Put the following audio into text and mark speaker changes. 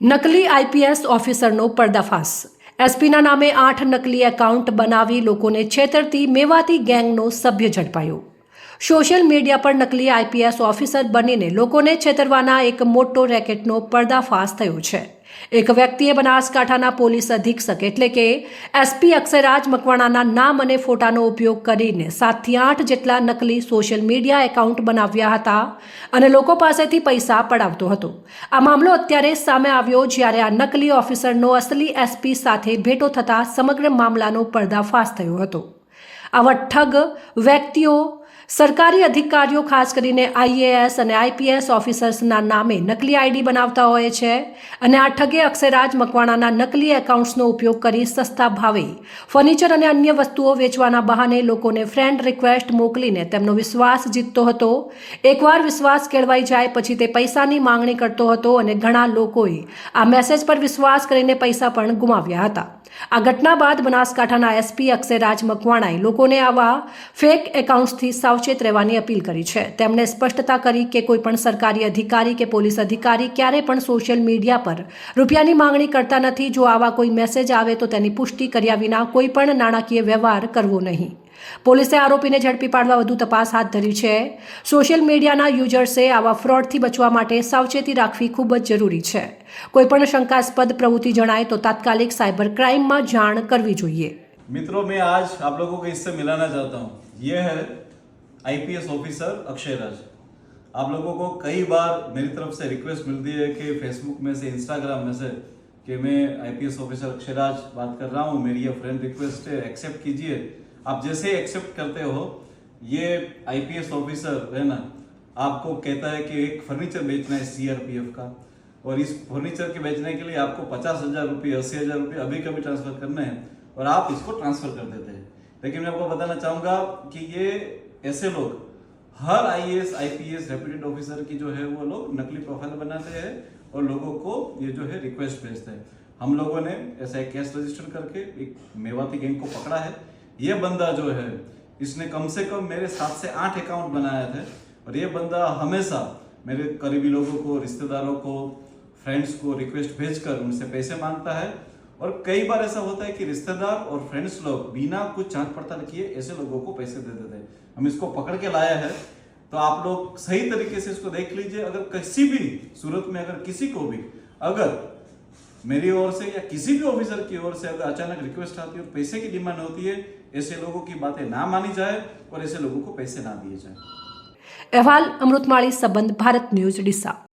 Speaker 1: નકલી આઈપીએસ ઓફિસરનો પર્દાફાશ. એસપીના નામે આઠ નકલી એકાઉન્ટ બનાવી લોકોને છેતરતી મેવાતી ગેંગનો સભ્ય ઝડપાયો. સોશિયલ મીડિયા પર નકલી આઈપીએસ ઓફિસર બનીને લોકોને છેતરવાના એક મોટો રેકેટનો પર્દાફાશ થયો છે. એક વ્યક્તિએ બનાસકાંઠાના પોલીસ અધિક્ષક એટલે કે એસપી અક્ષયરાજ મકવાણાના નામ અને ફોટાનો ઉપયોગ કરીને સાતથી આઠ જેટલા નકલી સોશિયલ મીડિયા એકાઉન્ટ બનાવ્યા હતા અને લોકો પાસેથી પૈસા પડાવતો હતો. આ મામલો અત્યારે સામે આવ્યો જ્યારે આ નકલી ઓફિસરનો અસલી એસપી સાથે ભેટો થતાં સમગ્ર મામલાનો પર્દાફાશ થયો હતો. આવા ઠગ વ્યક્તિઓ સરકારી અધિકારીઓ, ખાસ કરીને આઈએએસ અને આઈપીએસ ઓફિસર્સના નામે નકલી આઈડી બનાવતા હોય છે અને આ ઠગે અક્ષયરાજ મકવાણાના નકલી એકાઉન્ટ્સનો ઉપયોગ કરી સસ્તા ભાવે ફર્નિચર અને અન્ય વસ્તુઓ વેચવાના બહાને લોકોને ફ્રેન્ડ રિક્વેસ્ટ મોકલીને તેમનો વિશ્વાસ જીતતો હતો. એકવાર વિશ્વાસ કેળવાઈ જાય પછી તે પૈસાની માંગણી કરતો હતો અને ઘણા લોકોએ આ મેસેજ પર વિશ્વાસ કરીને પૈસા પણ ગુમાવ્યા હતા. આ ઘટના બાદ બનાસકાંઠાના એસપી અક્ષયરાજ મકવાણાએ લોકોને આવા ફેક એકાઉન્ટ્સથી સાવચેત રહેવાની અપીલ કરી છે. તેમણે સ્પષ્ટતા કરી કે કોઈપણ સરકારી અધિકારી કે પોલીસ અધિકારી ક્યારેય પણ સોશિયલ મીડિયા પર રૂપિયાની માંગણી કરતા નથી. જો આવા કોઈ મેસેજ આવે તો તેની પુષ્ટિ કર્યા વિના કોઈપણ નાણાકીય વ્યવહાર કરવો નહીં. પોલીસે આરોપીને ઝડપી પાડવા વધુ તપાસ હાથ ધરી છે. સોશિયલ મીડિયાના યુઝર્સે આવા ફ્રોડથી બચવા માટે સાવચેતી રાખવી ખૂબ જ જરૂરી છે. કોઈપણ શંકાસ્પદ પ્રવૃત્તિ જણાય તો તાત્કાલિક સાયબર ક્રાઇમમાં જાણ કરવી જોઈએ.
Speaker 2: મિત્રો, મેં આજ આપ લોકો કે મિલાના ચાહતા હું. યે હૈ आईपीएस ऑफिसर अक्षय राज आप लोगों को कई बार मेरी तरफ़ से रिक्वेस्ट मिलती है कि फेसबुक में से इंस्टाग्राम में से कि मैं आईपीएस ऑफिसर अक्षय राज बात कर रहा हूँ, मेरी ये फ्रेंड रिक्वेस्ट है एक्सेप्ट कीजिए। आप जैसे एक्सेप्ट करते हो, ये आईपीएस ऑफिसर है ना, आपको कहता है कि एक फर्नीचर बेचना है सीआरपीएफ का और इस फर्नीचर के बेचने के लिए आपको पचास हज़ार रुपये, अस्सी हज़ार रुपये अभी कभी ट्रांसफ़र करने हैं और आप इसको ट्रांसफ़र कर देते हैं। लेकिन मैं आपको बताना चाहूँगा कि ये ऐसे लोग, हर आईएएस आईपीएस डेप्यूटेड ऑफिसर की जो है वो लोग नकली प्रोफ़ाइल बनाते हैं और लोगों को ये जो है रिक्वेस्ट भेजते हैं। हम लोगों ने ऐसा एक केस रजिस्टर करके एक मेवाती गैंग को पकड़ा है। ये बंदा जो है, इसने कम से कम मेरे सात से आठ अकाउंट बनाए थे और ये बंदा हमेशा मेरे करीबी लोगों को, रिश्तेदारों को फ्रेंड्स को रिक्वेस्ट भेजकर उनसे पैसे माँगता है। और कई बार ऐसा होता है कि रिश्तेदार और फ्रेंड्स लोग बिना कुछ जाँच पड़ताल किए ऐसे लोगों को पैसे दे देते हैं। हम इसको पकड़ के लाया है तो आप लोग सही तरीके से इसको देख लीजिए। अगर किसी भी सूरत में अगर किसी को भी, अगर मेरी ओर से या किसी भी ऑफिसर की ओर से अगर अचानक रिक्वेस्ट आती है और पैसे की डिमांड होती है, ऐसे लोगों की बातें ना मानी जाए और ऐसे लोगों को पैसे ना दिए जाए।
Speaker 1: अहवाल अमृतमाली संबंध, भारत न्यूज़ डिसा